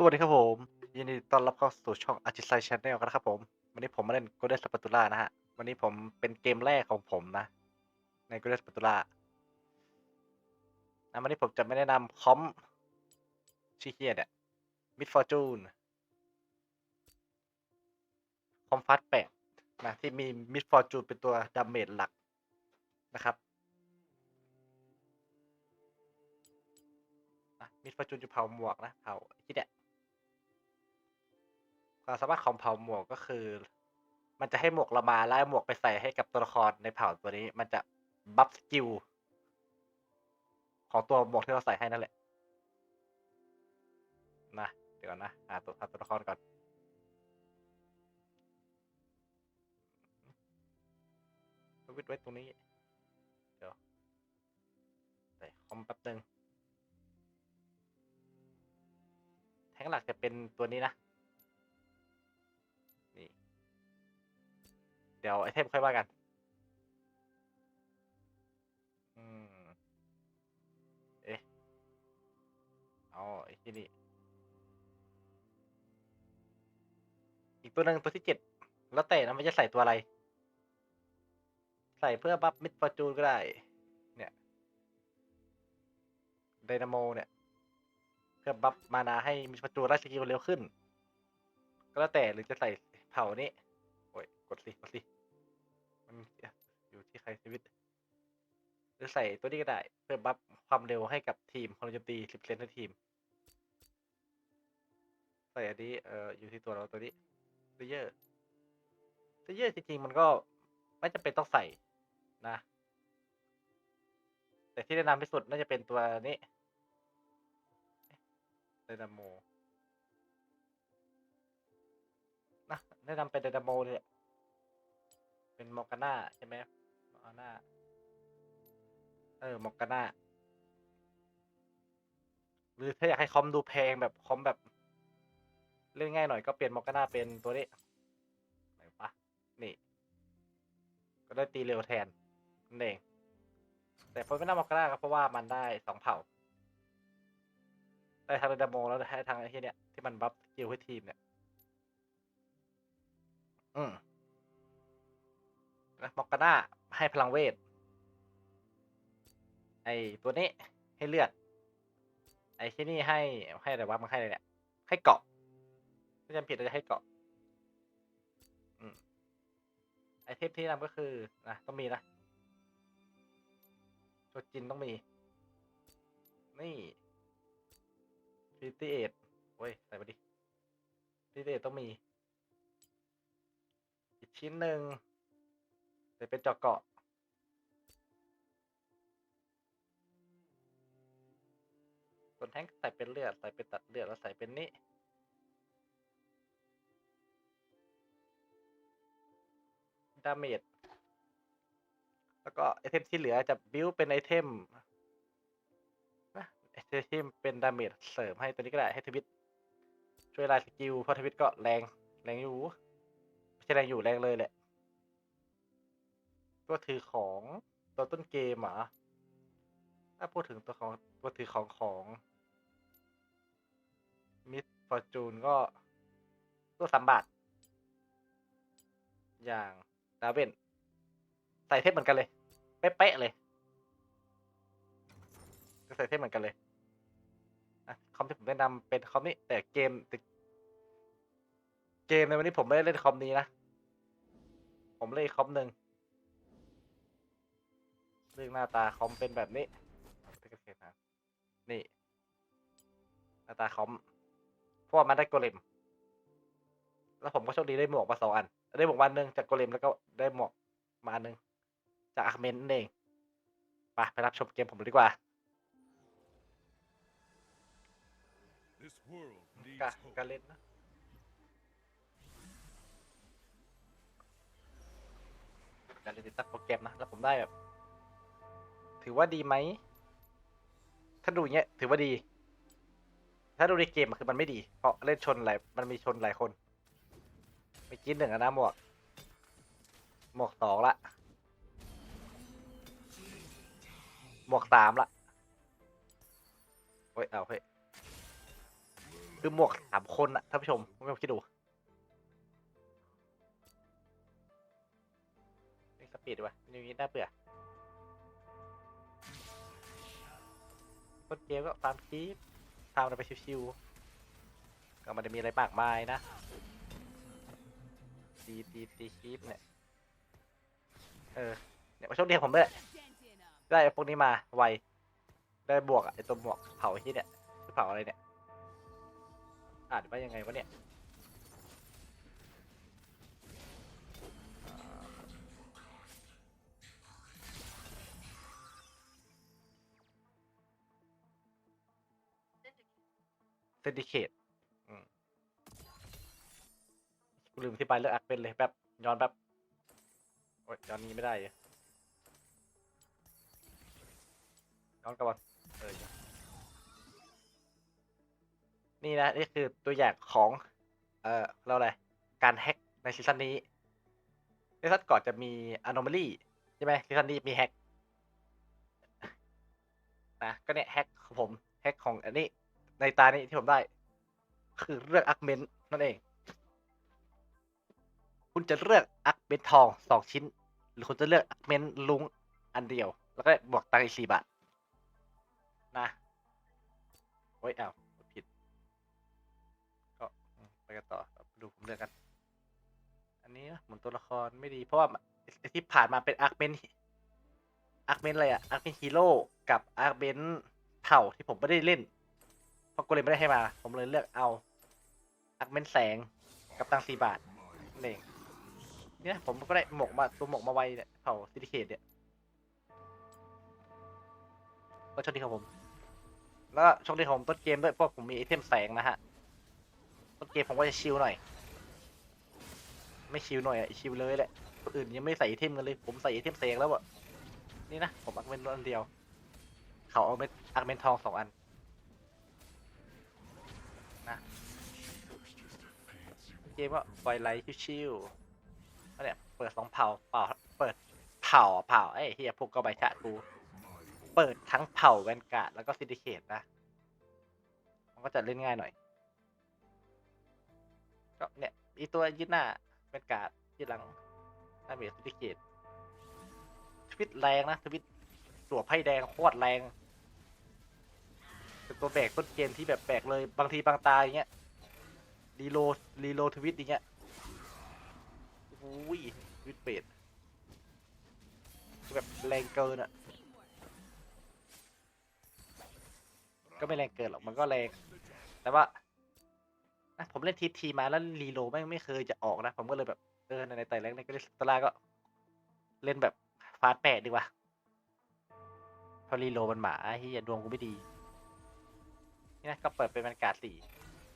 สวัสดีครับผมยินดีต้อนรับเข้าสู่ช่องอาจิไซชแนลกันนะครับผม วันนี้ผมมาเล่น g o d e n Spatula นะฮะ วันนี้ผมเป็นเกมแรกของผมนะ ใน g o d e n Spatula นะวันนี้ผมจะไม่แนะนำคอมชื่อเฮียเนี่ย Mid Fortune คอมฟัสแปดนะที่มี Mid Fortune เป็นตัวดาเมจหลักนะครับมิดฟอร์จูนจะเผาหมวกนะเผาที่เนี่ย ความสามารถของเผาหมวกก็คือ มันจะให้หมวกเรามาแล้วหมวกไปใส่ให้กับตัวละครในเผ่าตัวนี้ มันจะบัฟสกิลของตัวหมวกที่เราใส่ให้นั่นแหละ นะ เดี๋ยวก่อนนะหาตัวหาตัวละครก่อนวิตช์ไว้ตรงนี้ เดี๋ยวใส่คอมแป๊บนึง แท้งหลักจะเป็นตัวนี้นะ เดี๋ยวไอเทมค่อยว่ากัน อืม เอ๊ะ เอาไอ้ที่นี่ อีกตัวหนึ่งตัวที่เจ็ด แล้วแต่นะมันจะใส่ตัวอะไร ใส่เพื่อบัฟมิดฟอร์จูนก็ได้ เนี่ยไดนาโมเนี่ย เพื่อบัฟมานาให้มีประตูนราชกิลเร็วขึ้น ก็แล้วแต่หรือจะใส่เผ่านี้ กดสิกดสิมันอยู่ที่ใครชีวิต หรือใส่ตัวนี้ก็ได้ เพื่อบัฟความเร็วให้กับทีมพลังโจมตีสิบเซนให้ทีม ใส่อันนี้เอ่ออยู่ที่ตัวเราตัวนี้เซเยอร์เซเยอร์จริงๆมันก็ไม่จำเป็นต้องใส่นะ แต่ที่แนะนำที่สุดน่าจะเป็นตัวนี้ไดนาโมนะแนะนำเป็นไดนาโมเลยแหละ เป็นมอกาน่าใช่ไหมมอกาน่าเออมอกาน่าหรือถ้าอยากให้คอมดูแพงแบบคอมแบบ เล่นง่ายหน่อยก็เปลี่ยนมอกาน่าเป็นตัวนี้ไหนปะนี่ ก็ได้ตีเร็วแทนนั่นเอง แต่พอไม่น่ามอกาน่าก็เพราะว่ามันได้สองเผ่าได้ทางเดโมแล้วได้ทางไอ้ที่เนี่ยที่มันบัฟสกิลให้ทีมเนี่ย อืม นะมอกกาน่าให้พลังเวท ไอตัวนี้ให้เลือด ไอที่นี่ให้ให้อะไรวะมันให้อะไรเนี่ย ให้เกาะไม่จำผิดเราจะให้เกาะไอเทมที่นำก็คือนะต้องมีนะตัวจินต้องมี นี่ฟิตี้เอ็ดโอ้ย ใส่มาดิฟิตี้เอ็ดต้องมี อีกชิ้นหนึ่ง จะเป็นเจาะเกาะ ส่วนแท้งใส่เป็นเลือด ใส่เป็นตัดเลือด แล้วใส่เป็นนี้ดาเมจ แล้วก็ไอเทมที่เหลือจะบิวเป็นไอเทมไอเทมเป็นดาเมจเสริมให้ตัวนี้ก็ได้ให้ทวิตช่วยไล่สกิลเพราะทวิตก็แรง แรงอยู่ ไม่ใช่แรงอยู่แรงเลยแหละ ตัวถือของตัวต้นเกมเหรอถ้าพูดถึงตัวของตัวถือของของมิดฟอร์จูนก็ตัวสามบาทอย่างดาเวนใส่เทปเหมือนกันเลย เป๊ะๆเลยจะใส่เทปเหมือนกันเลยคอมที่ผมแนะนำเป็นคอมนี้แต่เกมแต่เกมในวันนี้ผมไม่ได้เล่นคอมนี้นะ ผมเล่นคอมหนึ่ง เรื่องหน้าตาคอมเป็นแบบนี้นี่ หน้าตาคอมเพราะว่ามันได้โกเลมแล้วผมก็โชคดีได้หมวกมาสองอัน ได้หมวกมาอันหนึ่งจากโกเลมแล้วก็ได้หมวกมาอันหนึ่งจากอาร์เมนนั่นเองไปไปรับชมเกมผมดีกว่ากะ hope. การเล่นนะการเล่นติดตั้งโปรแกรมนะ แล้วผมได้แบบ ถือว่าดีไหม ถ้าดูอย่างเงี้ย ถือว่าดี ถ้าดูในเกมคือมันไม่ดี เพราะเล่นชนหลาย มันมีชนหลายคนเมื่อกี้หนึ่งนะหมวก หมวกสองละ หมวกสามละโอ้ย เอาเฮ้ยคือหมวกสามคนอะท่านผู้ชมไม่ต้องคิดดูสปีดวะนี่น่าเบื่อ ต้นเกมก็ฟาร์มคีปฟามอะไรไปชิวๆก็มันจะมีอะไรมากมายนะตีตีตีคีปเนี่ยเออเนี่ยโชคดีของผมด้วยได้ไอ้พวกนี้มาไวได้บวกอะไอตัวบวกเผาที่เนี่ยคือเผาอะไรเนี่ยอ่านว่ายังไงวะเนี่ย นดิเคตกูลืมที่ไปเลือกอักเป็นเลยแบบย้อนแบบโอ้ยย้อนนี้ไม่ได้ย้อนกลับมาเอออนนี่นะนี่คือตัวอย่างของ เอ่อเราอะไรการแฮ็กในซีซั่นนี้ซีซั่นก่อนจะมี anomaly ใช่ไหมซีซั่นนี้มีแฮ็กนะก็เนี่ยแฮ็กของผมแฮ็กของอันนี้ ในตานี้ที่ผมได้ คือเลือกอักเมนนั่นเอง คุณจะเลือกอักเมนทองสองชิ้น หรือคุณจะเลือกอักเมนลุงอันเดียว แล้วก็บวกตังค์อีกสี่บาท นะโอ้ยอ้าวผิด ก็ไปกันต่อดูผมเลือกกัน อันนี้เหมือนตัวละครไม่ดีเพราะว่าที่ผ่านมาเป็นอาร์เมนอาร์เมนอะไรอะอาร์เมนฮีโร่กับอาร์เมนเผ่าที่ผมไม่ได้เล่น ราะกูเลยไม่ได้ให้มา ผมเลยเลือกเอาอาร์เมนแสงกับตังสี่บาทนั่นเองเนี่ยผมก็ได้หมกมาตัวหมกมาไวเนี่ยเผาซิติเคตเนี่ยก็โชคดีของผม แล้วก็โชคดีของผมต้นเกมด้วยเพราะผมมีไอเทมแสงนะฮะต้นเกมผมก็จะชิลหน่อย ไม่ชิลหน่อยอะชิลเลยแหละคนอื่นยังไม่ใส่ไอเทมกันเลย ผมใส่ไอเทมแสงแล้วอะนี่นะผมอักเมนอันเดียว เขาเอาเม็ดอักเมนทองสองอัน เกมก็ปล่อยไลท์ชิวๆแล้วเนี่ยเปิดสองเผาเผาเปิดเผาเผาไอ้เฮียพวกก็ใบชะกูเปิดทั้งเผาแวนการ์ดแล้วก็ซินดิเคตนะ มันก็จะเล่นง่ายหน่อย ก็เนี่ยอีตัวยืดหน้าแวนการ์ดยืดหลังหน้าเมจซินดิเคตทวิตแรงนะทวิตตัวไพ่แดงโคตรแรงเป็นตัวแบกต้นเกมที่แบบแบกเลยบางทีบางตาอย่างเงี้ย รีโลรีโลทวิตอย่างเงี้ยอุ้ยทวิตเป็ดแบบแรงเกินอะก็ไม่แรงเกินหรอกมันก็แรง แต่ว่านะผมเล่นทีทีมาแล้วรีโลไม่ไม่เคยจะออกนะ ผมก็เลยแบบเออในแต่แรกในก็เล่นตอนแรกก็ เล่นแบบฟาสแปดดีกว่าพอรีโลมันหมาเฮียดวงกูไม่ดีนี่นะก็เปิดเป็นบรรยากาศสี่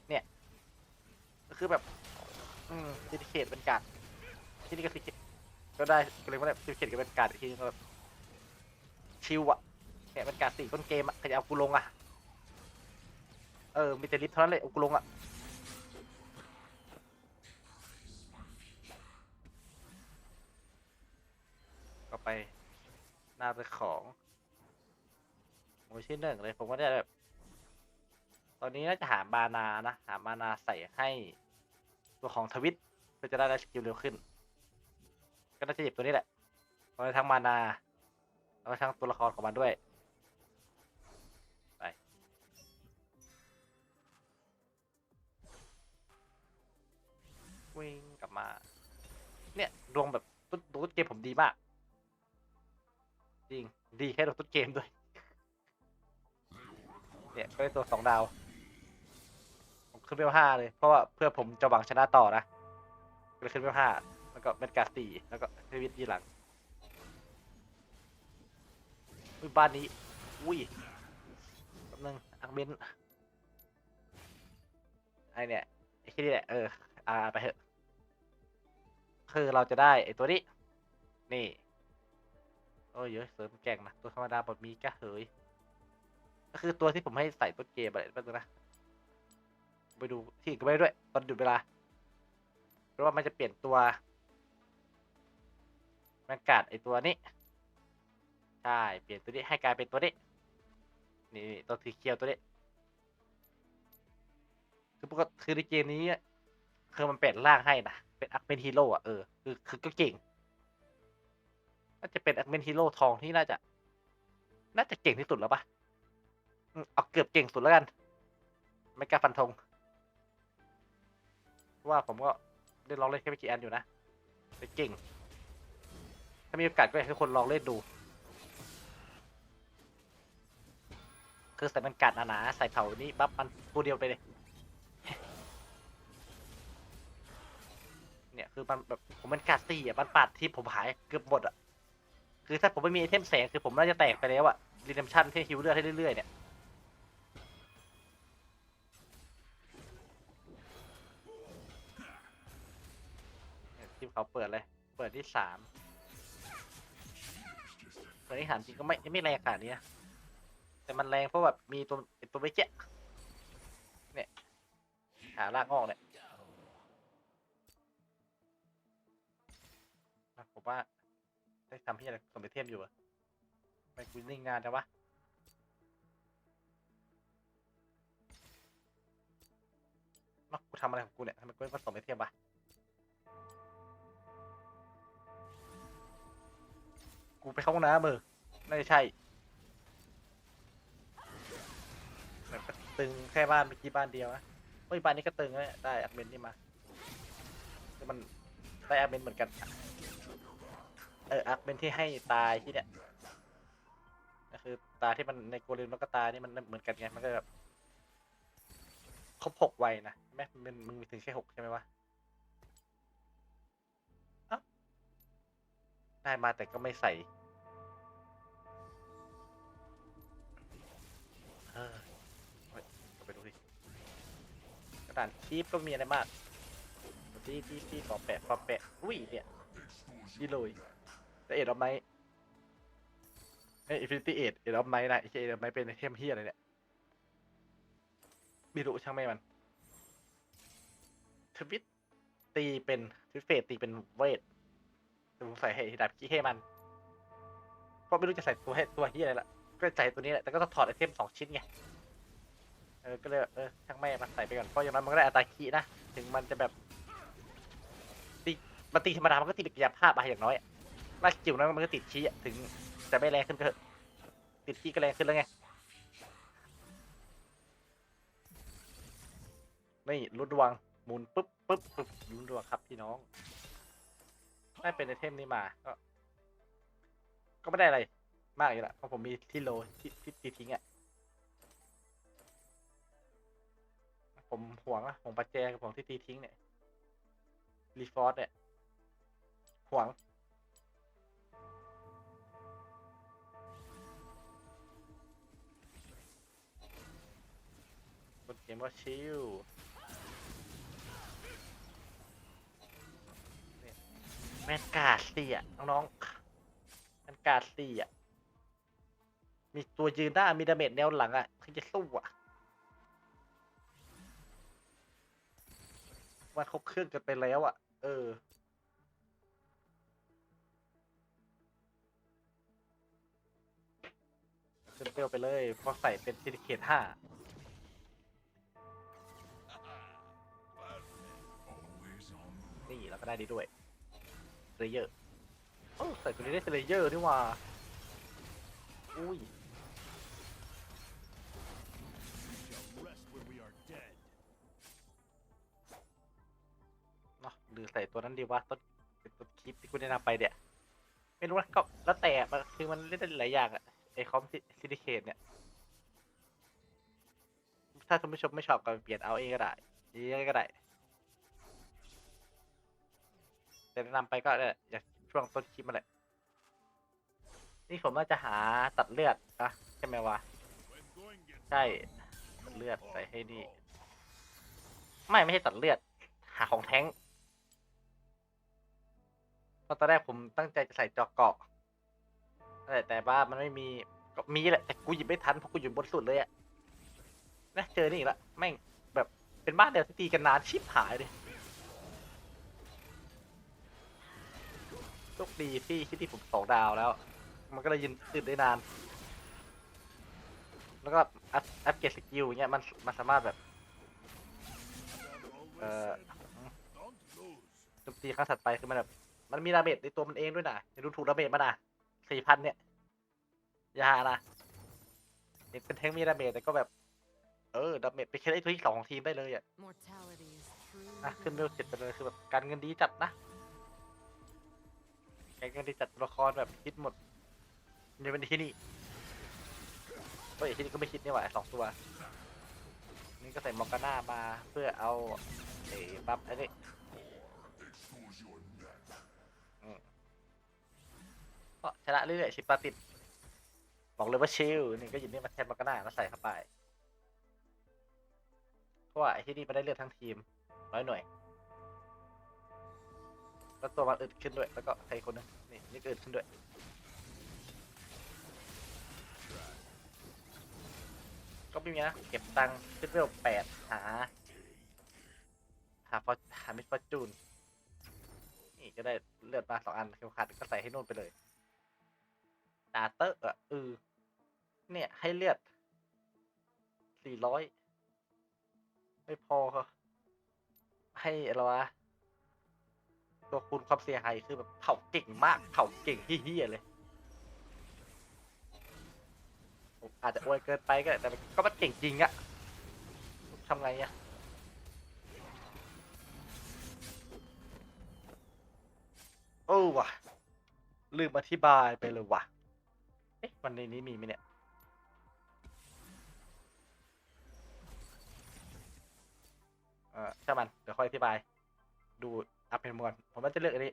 เนี่ย คือแบบ อืมซิติเคตบรรยากาศที่นี่ก็ซิติเคตก็ได้ก็เลยว่าแบบซิติเคตกับบรรยากาศอีกทีนึงก็แบบชิวอะเนี่ยบรรยากาศสี่ต้นเกมอะใครจะเอากูลงอะเออมีแต่ลิฟต์เท่านั้นเลยเอากูลงอะก็ไปหน้าเป็นของโมชื่อหนึ่งเลยผมก็ได้แบบ ตอนนี้น่าจะหาบานานะ หาบานาใส่ให้ ตัวของทวิตเพื่อจะได้ได้สกิลเร็วขึ้น ก็น่าจะหยิบตัวนี้แหละเอาไว้ทั้งมานาแล้วก็ทั้งตัวละครของมันด้วย ไปวิ่งกลับมา เนี่ยดวงแบบต้นต้นเกมผมดีมาก จริง ดีแค่ต้นเกมด้วย เนี่ยก็ได้ตัวสองดาว ขึ้นไปห้าเลย เพราะว่าเพื่อผมจะหวังชนะต่อนะก็เลยขึ้นไปห้าแล้วก็เมดกาสี่แล้วก็เทวิตยีหลังอุ้ยบ้านนี้ อุ้ยแป๊บนึงอักเบนไอเนี่ยไอ้ที่นี่แหละเอออ่าไปเถอะ คือเราจะได้ไอ้ตัวนี้ นี่ โอ้ยเยอะเสริมแก่งนะ ตัวธรรมดาบดมีกะเฮยก็คือตัวที่ผมให้ใส่ต้นเกมอะไรบ้างนะ ไปดูที่อื่นก็ไม่ได้ด้วยตอนหยุดเวลา เพราะว่ามันจะเปลี่ยนตัวแมนกาดไอตัวนี้ ใช่ เปลี่ยนตัวนี้ให้กลายเป็นตัวนี้ นี่ตัวสีเขียวตัวนี้ คือปกติคือในเกมนี้คือมันเปลี่ยนร่างให้นะเป็นอักเมนฮีโร่อะเออคือคือก็เก่งน่าจะเป็นอักเมนฮีโร่ทองที่น่าจะ น่าจะเก่งที่สุดแล้วปะเอาเกือบเก่งสุดแล้วกัน ไม่กล้าฟันธง ว่าผมก็ได้ลองเล่นแค่ไม่กี่อันอยู่นะแต่เก่ง ถ้ามีโอกาสก็อยากให้คนลองเล่นดู คือใส่มันกัดหนาๆใส่เผานี้บัฟมันตัวเดียวไปเลย เนี่ยคือมันแบบผมมันกัดสี่อะมันปาดที่ผมหายเกือบหมดอะ คือถ้าผมไม่มีไอเทมแสงคือผมน่าจะแตกไปแล้วอะรีเดมชั่นที่ฮิวเลือดให้เรื่อยๆเนี่ย เขาเปิดเลย เปิดที่สามเปิดที่สามจริงก็ไม่ไม่แรงขนาดนี้แต่มันแรงเพราะแบบมีตัวไอ้ตัวไม่เจ๊ะเนี่ยหาลากงอกเนี่ยอะผมว่าได้ทำที่อะไรสมเด็จเทพอยู่อะทำไม่กูนิ่งนานจังวะเนากูทำอะไรของกูเนี่ยทำไมกูไม่ผสมเด็จเทพวะ กูไปเข้าห้องน้ำมือน่าจะใช่แบบก็ตึงแค่บ้านเมื่อกี้บ้านเดียวนะเฮ้ยบ้านนี้ก็ตึงแล้วเนี่ยได้อักเมนนี่มาแต่มันได้อักเมนเหมือนกัน เอออักเป็นที่ให้ตายที่เนี่ยก็คือตาที่มันในโกลินมันก็ตานี่มันเหมือนกันไงมันก็แบบครบหกวัยนะใช่มมันมึงมีถึงแค่หกใช่ไหมวะ ได้มาแต่ก็ไม่ใส่เออเฮ้อไปดูดิกระดานชีพก็มีอะไรมากที่ที่ที่ปอแปะปอแปะ อุ้ยเนี่ยดีเลยแต่เอ็ดออฟไนท์เอ้ยอินฟินิตี้เอ็ดเอ็ดออฟไนท์นะไอ้เอ็ดออฟไนท์เป็นไอเทมเฮียอะไรเนี่ยไม่รู้ช่างไม่มันทวิตตีเป็นทวิตเฟสตีเป็นเวท แต่ผมใส่ให้ดาบขี้ให้มัน เพราะไม่รู้จะใส่ตัวให้ตัวเฮียอะไรละก็ใส่ตัวนี้แหละ แต่ก็ต้องถอดไอเทมสองชิ้นไง เออ ก็เลยเออช่างแม่มันใส่ไปก่อน เพราะอย่างนั้นมันก็ได้อัตราคีนะ ถึงมันจะแบบตีมันตีธรรมดา มันก็ตีเป็นกายภาพอะอย่างน้อยอะลากจิ๋วนั้นมันก็ติดชี้ถึงจะไม่แรงขึ้นก็ติดชี้ก็แรงขึ้นแล้วไงนี่รุดวงหมุนปุ๊บปุ๊บปุ๊บรุดวงครับพี่น้อง ได้เป็นไอเทมนี้มา ก็ ก็ไม่ได้อะไร มากอยู่ละเพราะผมมีที่โลที่ที่ตีทิ้งอะ่ะ ผมห่วงอะห่วงปัจแจกับผมที่ตีทิ้งเนี่ยรีฟอร์สเนี่ยห่วงกดเกมว่าชิล แมนกาดสี่อะน้องๆแมนกาดสี่อะ มีตัวยืนหน้ามีดาเมจแนวหลังอะถึงจะสู้อะมันครบเครื่องกันไปแล้วอะ เออขึ้นเปรี้ยวไปเลยเพราะใส่เป็นซิลิเคทห้านี่แล้วก็ได้ดีด้วย เลเยอร์โอ้ใส่ตัวนี้ได้เลเยอร์นี่หว่าอุ้ย shall rest when we are dead. เนาะหรือใส่ตัวนั้นดีวะต้นเป็นตัวคลิปที่คุณแนะนำไปเนี่ยไม่รู้นะก็แล้วแต่มันคือมันเล่นได้หลายอย่างอะไอคอมซิลิเคทเนี่ย ถ้าท่านผู้ชมไม่ชอบก็เปลี่ยนเอาเองก็ได้ยังไงก็ได้ แต่แนะนำไปก็เนี่ยอยากช่วงต้นคลิปมาแหละนี่ผมว่าจะหาตัดเลือดนะใช่ไหมวะใช่ตัดเลือดใส่ให้นี่ ไม่ไม่ใช่ตัดเลือด หาของแท้งเพราะตอนแรกผมตั้งใจจะใส่จอกเกาะแต่แต่ว่ามันไม่มีก็มีแหละแต่กูหยิบไม่ทันเพราะกูอยู่บนสุดเลยอะนะเจอนี่อีกละแม่งแบบเป็นบ้านเดียวที่ตีกันนานชิบหายเลย คดีที่ที่ที่ผมสองดาวแล้ว มันก็เลยยืนตื่นได้นาน แล้วก็อัพอัพเกรดสกิลอย่างเงี้ยมันมันสามารถแบบ เอ่อ Don't lose. โจมตีครั้งถัดไปคือมันแบบมันมีดาเมจในตัวมันเองด้วยนะอย่าดูถูกดาเมจมันนะสี่พันเนี่ย อยานะเห็นเป็นแทงมีดาเมจแต่ก็แบบ เออดาเมจไปแค่ได้ตัวที่สองของทีมได้เลยอะ Mortality is true. นะขึ้นเร็วเจ็ดไปเลยคือแบบการเงินดีจัดนะ การเงินดีจัดตัวละครแบบคิดหมดในวันที่นี่เฮ้ยที่นี่ก็ไม่คิดนี่หว่าสองตัว นี่ก็ใส่มอร์กาน่ามาเพื่อเอาไอ้บัฟไอ้นี่ก็ชนะเรื่อยๆชิปปาติด บอกเลยว่าชิลนี่ก็หยิบนี่มาแทนมอร์กาน่าแล้วใส่เข้าไปเพราะว่าไอ้ที่นี่มันได้เลือดทั้งทีมน้อยหน่วย แล้วตัวมันอึดขึ้นด้วย แล้วก็ใครคนนึงนี่นี่ก็อึดขึ้นด้วย ก็ไม่มีนะ เก็บตังค์ขึ้นเวลแปดหา หาฟอหามิสฟอร์จูน นี่ก็ได้เลือดมาสองอันเข็มขัดก็ใส่ให้นู่นไปเลยดาเตอร์อะเออเนี่ย ให้เลือดสี่ร้อยไม่พอครับให้อะไรวะ ตัวคูณความเสียหายคือแบบเผาเก่งมากเผาเก่งเฮี้ยเลยอาจจะอวยเกินไปก็ได้แต่ก็มันเก่งจริงอะทำไงอะโอ้ว่ะลืมอธิบายไปเลยว่ะเอ๊ะวันในนี้มีไหมเนี่ยเออช่างมัน เดี๋ยวค่อยอธิบาย ดู อัพเป็นมวนผมว่าจะเลือกอันนี้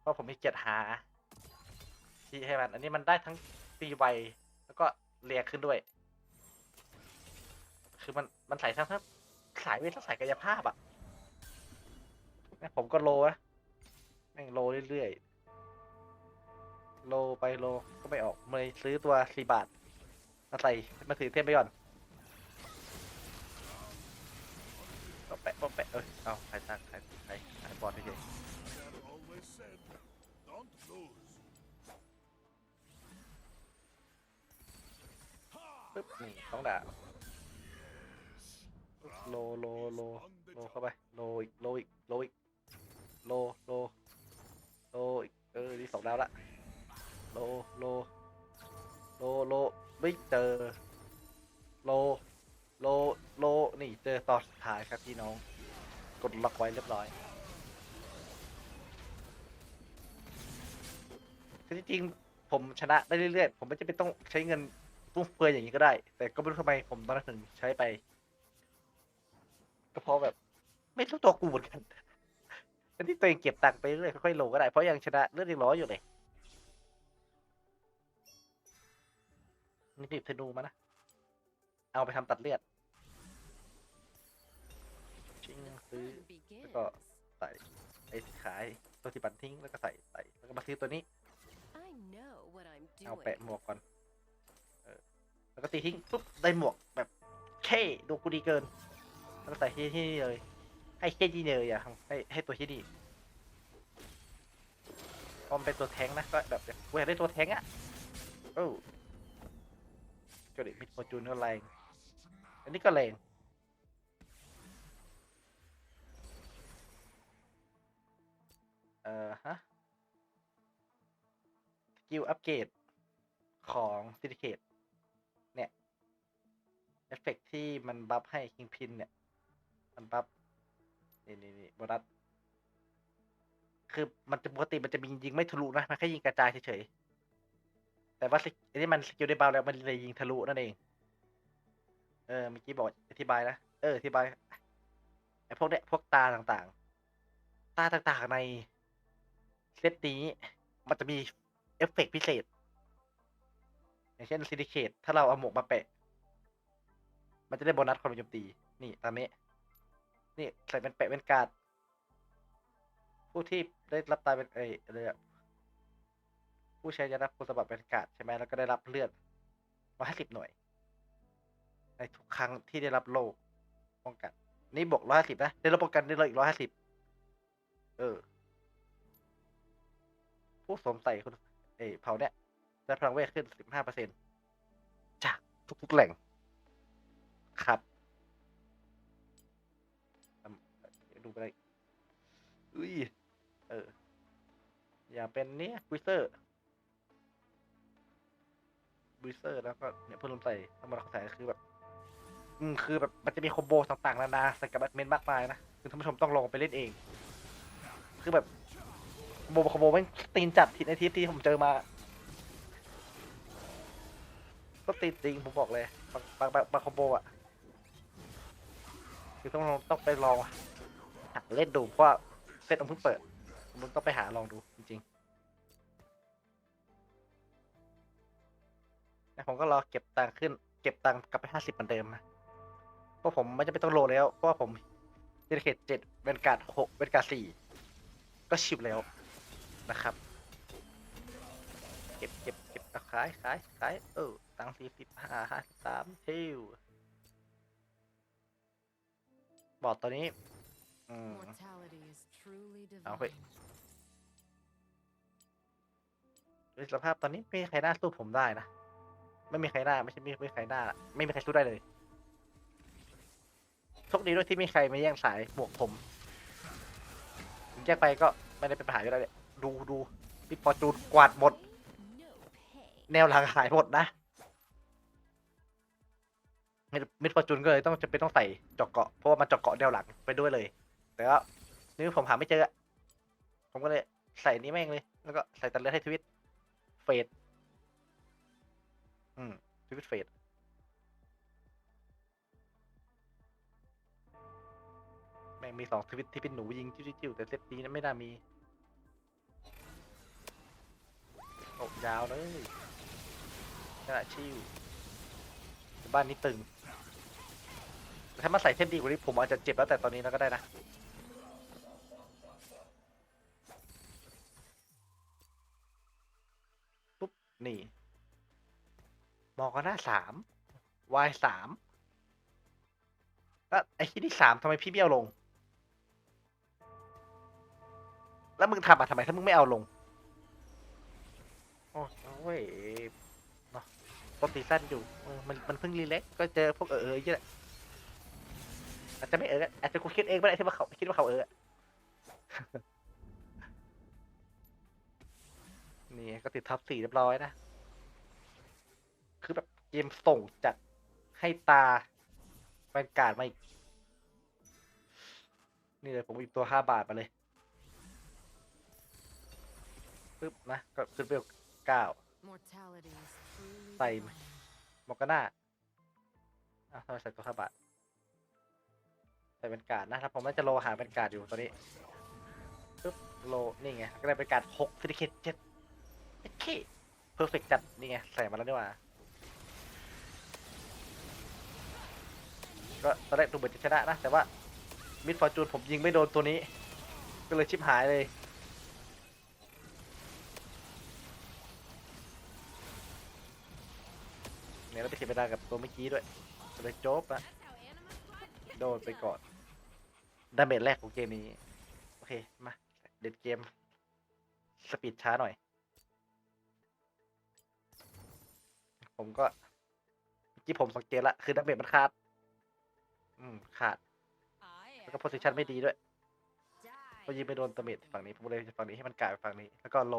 เพราะผมมีเกียรติหาที่ให้มัน อันนี้มันได้ทั้งตีไวแล้วก็เรียขึ้นด้วย คือมันมันใส่ทั้งทั้งสายเวททั้งสายกายภาพอะเนี่ยผมก็โลนะแม่งโลเรื่อยๆ โลไปโลก็ไม่ออกเลยซื้อตัวสี่บาทมาใส่มาถือเทมไปก่อนแปะแปะเอ้ยเอาใครตั้งใคร บอลไปเฉย Dad always said, don't lose. ปึ๊บนี่ต้องด่าบโลโลโลโลเข้าไปโลอีกโลอีกโลอีกโลโลโลอีกเออนี่สองดาวละโลโลโลโลไม่เจอโลโลโลนี่เจอตอนสุดท้ายครับพี่น้อง กดล็อกไว้เรียบร้อย คือจริงๆผมชนะได้เรื่อยๆ ผมไม่จำเป็นต้องใช้เงินฟุ่มเฟือยอย่างนี้ก็ได้ แต่ก็ไม่รู้ทำไมผมตอนนั้นถึงใช้ไป ก็เพราะแบบ ไม่รู้ตัวกูเหมือนกันอันที่ตัวเองเก็บตังค์ไปเรื่อยค่อยๆโลก็ได้ เพราะยังชนะเลือดยังร้อยอยู่เลย นี่หยิบธนูมานะ เอาไปทำตัดเลือด ชิงซื้อแล้วก็ใส่ไอ้ขายตัวที่ปันทิ้งแล้วก็ใส่ใส่แล้วก็มาซื้อตัวนี้ เอาแปะหมวกก่อน เออ แล้วก็ตีทิ้งปุ๊บได้หมวกแบบเท่ดูกูดีเกิน แล้วก็ใส่ที่ที่นี่เลย ให้เท่ที่เลยอะให้ให้ตัวที่ดีพอมันเป็นตัวแทงนะก็แบบกูอยากได้ตัวแทงอะโอ้ก็เด็กมิดโฟจูนก็แรง อันนี้ก็แรงเอ่อฮะสกิลอัปเกรด ของซิติเคตเนี่ยเอฟเฟกต์ที่มันบัฟให้คิงพินเนี่ย มันบัฟนี่นี่นี่โบนัสคือมันจะปกติมันจะมียิงไม่ทะลุนะ มันแค่ยิงกระจายเฉยๆ แต่ว่าสกิอันนี้มันสกิลได้เบาแล้วมันเลยยิงทะลุนั่นเอง เออเมื่อกี้บอกอธิบายนะ เอออธิบายไอ้พวกเนี้ยพวกตาต่างๆ ตาต่างๆในเซตนี้มันจะมีเอฟเฟกต์พิเศษ อย่างเช่นซิลิเคตถ้าเราเอาหมวกมาแปะ มันจะได้โบนัสความโจมตี นี่ตามนี้ นี่ใส่เป็นแปะเป็นการ์ดผู้ที่ได้รับตายเป็นเอยอะไรผู้ใช้จะรับคุณสมบัติเป็นการ์ดใช่ไหมแล้วก็ได้รับเลือดร้อยห้าสิบหน่วย ในทุกครั้งที่ได้รับโลป้องกัน นี่บวกร้อยห้าสิบนะได้รับป้องกันได้เลยอีกร้อยห้าสิบเออ ผู้สวมใส่คุณเอเผาเนี่ย ได้พลังเวทขึ้นสิบห้าเปอร์เซ็นจากทุกๆแหล่ง ครับอะไรอุ้ย เออ อย่าเป็นเนี้ยวิเซอร์วิเซอร์แล้วก็เนี่ยเพื่อนลมใส่ธรรมดาใส่คือแบบ อืมคือแบบมันจะมีคอมโบต่างๆนานาใส่กับแบทเมนมากมายนะ คือท่านผู้ชมต้องลองไปเล่นเอง คือแบบคอมโบคอมโบแม่งตีนจัดทีในทีที่ผมเจอมา ก็ตีจริงผมบอกเลยบางบางบางบางคอมโบอะคือต้องลองต้องไปลองหาเล่นดูเพราะว่าเซตผมเพิ่งเปิดผมต้องไปหาลองดูจริงๆแต่ผมก็รอเก็บตังค์ขึ้น เก็บตังค์กลับไปห้าสิบเหมือนเดิมนะเพราะผมไม่จะเป็นต้องโลแล้ว เพราะว่าผมเดลเคทเจ็ดเป็นการหกเป็นการสี่ก็ชิบแล้วนะครับ เก็บเก็บ ขายขายขายเออตังค์สี่สิบห้าห้าสิบสามชิวบอร์ดตัวนี้ อืม Mortality is truly เอา divine. ไปด้วยสภาพตอนนี้ไม่มีใครน่าสู้ผมได้นะ ไม่มีใครน่าไม่ใช่ไม่ไม่มีใครน่าไม่มีใครสู้ได้เลยโชคดีด้วยที่ไม่มีใครมาแย่งสายหมวกผมผมแยกไปก็ไม่ได้เป็นปัญหาอยู่แล้วเนี่ยดูดูพี่ปอจูนกวาดหมด No pain. แนวหลังหายหมดนะมิดมิดฟอร์จูนก็เลยต้องจะเป็นต้องใส่จาะเกาะเพราะว่ามันจาะเกาะแนวหลังไปด้วยเลย แต่ก็นี่ผมหาไม่เจอ ผมก็เลยใส่นี้แม่งเลย แล้วก็ใส่ตัดเลือดให้ทวิตเฟดอืมทวิตเฟดแม่งมีสองทวิตที่เป็นหนูยิงจิ้วๆแต่เซตนี้นะไม่น่ามีตกยาวเลย ขนาดชิวบ้านนี้ตึง ถ้ามาใส่เทปดีกว่านี้ผมอาจจะเจ็บแล้วแต่ตอนนี้แล้วก็ได้นะ ปุ๊บ นี่ มองกันหน้าสามวายสามแล้วไอ้ที่นี่สามทำไมพี่ไม่เอาลง แล้วมึงทำอะทำไมถ้ามึงไม่เอาลง โอ้ย นาะปกติสั้นอยู่เออมันมันเพิ่งรีเล็กก็เจอพวกเออเออเยอะอาจจะไม่เอออาจจะกูคิดเองไม่ได้ที่ว่าเขาคิดว่าเขาเออนี่ก็ติดท็อปสี่เรียบร้อยนะ คือแบบเกมส่งจากให้ตาแวนการ์ดมาอีก นี่เลยผมหยิบตัวห้าบาทมาเลยปึ๊บนะ ก็ขึ้นไปเก้า Mortality is truly Same. divine. มอกาน่าอะทำไมใส่ตัวห้าบาทใส่เป็นการ์ดนะถ้าผมน่าจะโลหาเป็นการ์ดอยู่ตอนนี้ปึ๊บโลนี่ไงก็ได้เป็นการ์ดหกซิลิเคตเจ็ดโอเคเพอร์เฟกจัดนี่ไงใส่มาแล้วนี่หว่าก็ตอนแรกดูเหมือนจะชนะนะ แต่ว่ามิดฟอร์จูนผมยิงไม่โดนตัวนี้ ก็เลยชิบหายเลย เนี่ยแล้วไปเสียเวลากับตัวเมื่อกี้ด้วยเลยจบอะโดนไปก่อนดาเมจแรกของเกมนี้ โอเค มา เด็ดเกม สปีดช้าหน่อย ผมก็เมื่อกี้ผมสังเกตละ คือดาเมจมันขาด อืม ขาด แล้วก็โพสิชันไม่ดีด้วยเพราะยิงไปโดนดาเมจฝั่งนี้ ผมเลยฝั่งนี้ให้มันกลายไปฝั่งนี้ แล้วก็โล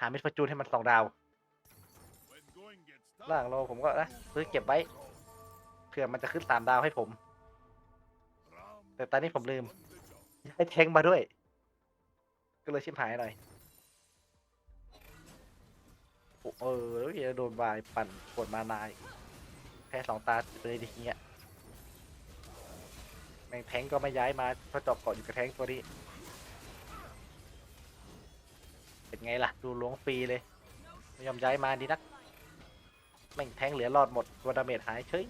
หามิดฟอร์จูนให้มันสองดาว ล่างโลผมก็นะซื้อเก็บไว้เผื่อมันจะขึ้นสามดาวให้ผม แต่ตอนนี้ผมลืมให้แทงมาด้วย ก็เลยชิมหายหน่อยอเออแล้วอย่าโดนวายปั่นปวดมานายแพ้สองตาเลยดิเงี้ยแม่งแทงก็ไม่ย้ายมาเพราะจอบเกาะอยู่กับแทงตัวนี้ เป็นไงล่ะ ดูล้วงฟรีเลย ไม่ยอมย้ายมาดีนัก แม่งแทงเหลือรอดหมดตัวดาเมจหายเฉย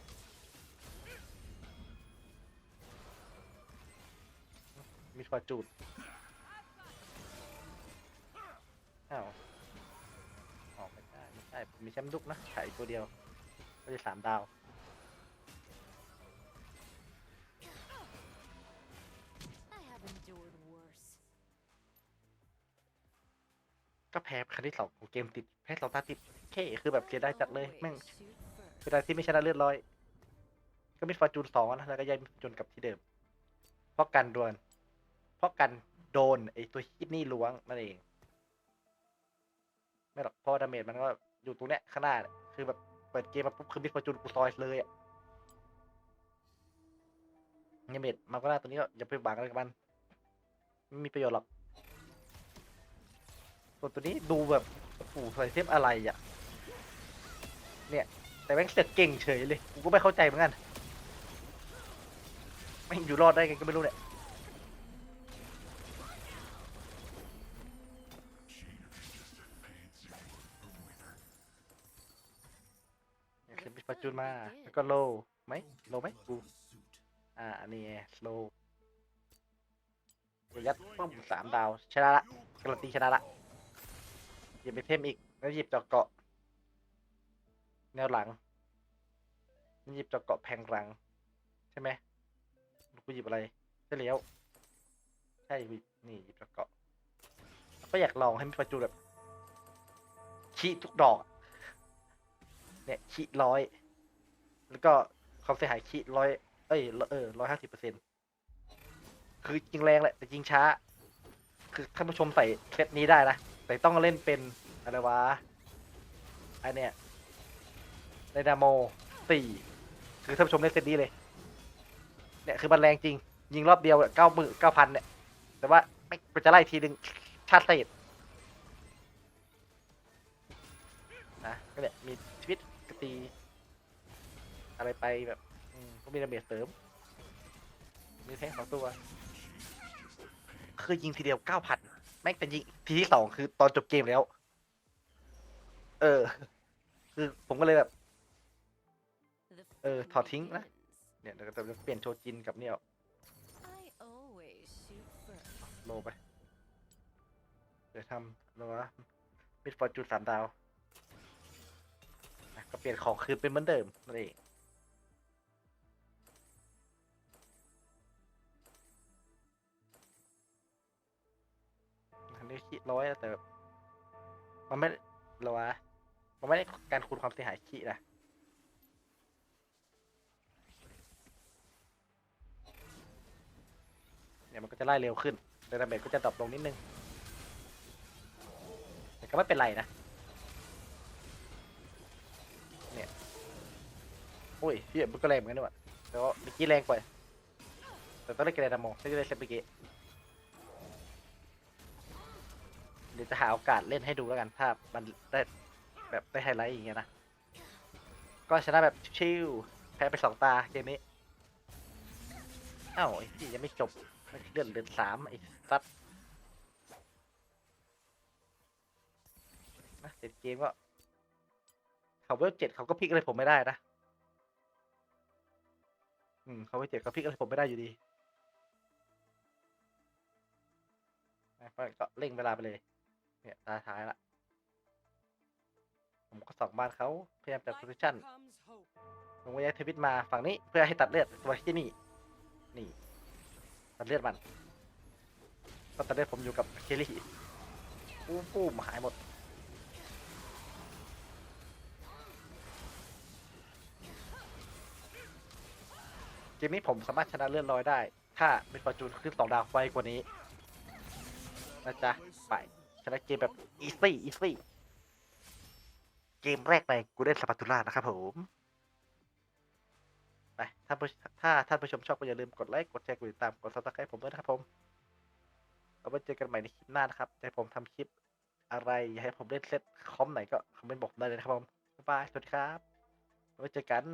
มีฟอจูดอ้าวออกไม่ได้ไม่ใช่มมีแชมป์ดุกนะขายตัวเดียวก็จะสามดาว ก็แพ้ครั้งที่สองของเกมติดแพ้สองตาติดเคคือแบบเสียดายจัดเลยแม่ง Always shoot first. เสียดายที่ไม่ชนะเลือดร้อย ก็มีฟอร์จูนสองนะแล้วก็ย้ายมิดฟอร์จูนกลับที่เดิมพราะกันโดนเพราะกันโดนไอตัวฮิตนี่ล้วงนั่นเอง ไม่หรอกเพราะว่าดาเมจมันก็อยู่ตรงเนี้ยข้างหน้าเนี่ยคือแบบเปิดเกมมาปุ๊บคือมิสฟอร์จูนกูซอยเลยอะดาเมจมันก็ได้ตัวนี้ก็อย่าไปบังอะไรกับมันไม่มีประโยชน์หรอก ส่วนตัวนี้ดูแบบโอ้โหใส่เทปอะไรอะ เนี่ย แต่แม่งเสือกเก่งเฉยเลย กูก็ไม่เข้าใจเหมือนกันแม่งอยู่รอดได้ไงก็ไม่รู้เนี่ยเนี่ยเซมิปัจจุนมาแล้วก็โลไหมโลไหมกูอ่าอันนี้โลยัดป้อมสามดาวชนะละการันตีชนะละ หยิบไปเทมอีก แล้วหยิบจาะเกาะ แนวหลัง หยิบจาะเกาะแพงหลัง ใช่ไหมกูหยิบอะไรใช่แล้วใช่หยิบนี่หยิบจาะเกาะก็อยากลองให้มีประจุแบบขี้ทุกดอก เนี่ยขี้ร้อย แล้วก็ความเสียหายขี้ร้อย เอ้ย เออร้อยห้าสิบเปอร์เซ็นคือจริงแรงแหละ แต่จริงช้า คือท่านผู้ชมใส่เซตนี้ได้นะ แต่ต้องเล่นเป็นอะไรวะไอเนี่ยไดนาโมสี่คือท่านผู้ชมเล่นเซตนี้เลย เนี่ยคือมันแรงจริง ยิงรอบเดียวเก้าหมื่นเก้าพันเนี่ย แต่ว่าไม่จะไล่ทีหนึ่งชาติเศษนะก็เนี่ยมีชีวิตกตี อะไรไปแบบก็มีดาเมจเสริม มีแทงสองตัว คือยิงทีเดียวเก้าพัน แม่งเป็นยิงทีที่สองคือตอนจบเกมแล้ว เออ คือผมก็เลยแบบ เออ ถอดทิ้งนะ เนี่ยเดี๋ยวจะเปลี่ยนโชจินกับเนี่ยโลไป เดี๋ยวทำอะไรวะมิดฟอร์จูนสามดาวนะก็เปลี่ยนของคืนเป็นเหมือนเดิมนั่นเอง นนี้ขี้ร้อยนะแต่ มันไม่หรอวะมันไม่ได้การคูณความเสียหายขี้นะเนี่ยมันก็จะไล่เร็วขึ้นเดาเมจก็จะดรอปลงนิดนึง แต่ก็ไม่เป็นไรนะ เนี่ยโอ้ยพี่มันก็แรงเหมือนกันด้วยแต่ว่าเมื่อกี้แรงกว่าแต่ต้องเล่นเกรดามโมไม่ได้เล่นเซปเมื่อกี้ ดี๋ยวจะหาโอกาสเล่นให้ดูแล้วกันถ้ามันได้แบบได้ไฮไลท์อย่างเงี้ยนะ ก็ชนะแบบชิวๆแพ้ไปสองตาเกมนี้อ้าวไอ้พี่ยังไม่จบเลื่อนเดือนสามไอ้ซัดนะเสร็จเกมก็เขาเวลเจ็ดเขาก็พลิกอะไรผมไม่ได้นะ อืมเขาเวลเจ็ดเขาพลิกอะไรผมไม่ได้อยู่ดีก็เร่งเวลาไปเลย เนี่ยตาท้ายละ ผมก็สองบ้านเขาพยายามจัดโพซิชั่นผมก็ย้ายทวิตมาฝั่งนี้เพื่อให้ตัดเลือดตัวที่นี่ นี่ ตัดเลือดมันก็ตัดเลือดผมอยู่กับเคลลี่ปูมปูมหายหมดเกมนี้ผมสามารถชนะเลือดลอยได้ ถ้าเป็นฟอร์จูนขึ้นสองดาวไวกว่านี้ นะจ๊ะไป ชนะเกมแบบอีซี่อีซี่เกมแรกในกูเล่นสปาตูล่านะครับผมไปถ้าถ้าท่านผู้ชมชอบก็อย่าลืมกดไลค์กดแชร์กดติดตามกดซับสไครต์ผมด้วยนะครับผมเอาไว้เจอกันใหม่ในคลิปหน้านะครับให้ผมทำคลิปอะไรอยากให้ผมเล่นเซตคอมไหนก็คอมเมนต์บอกได้เลยนะครับผมบ๊ายบายสวัสดีครับไว้เจอกัน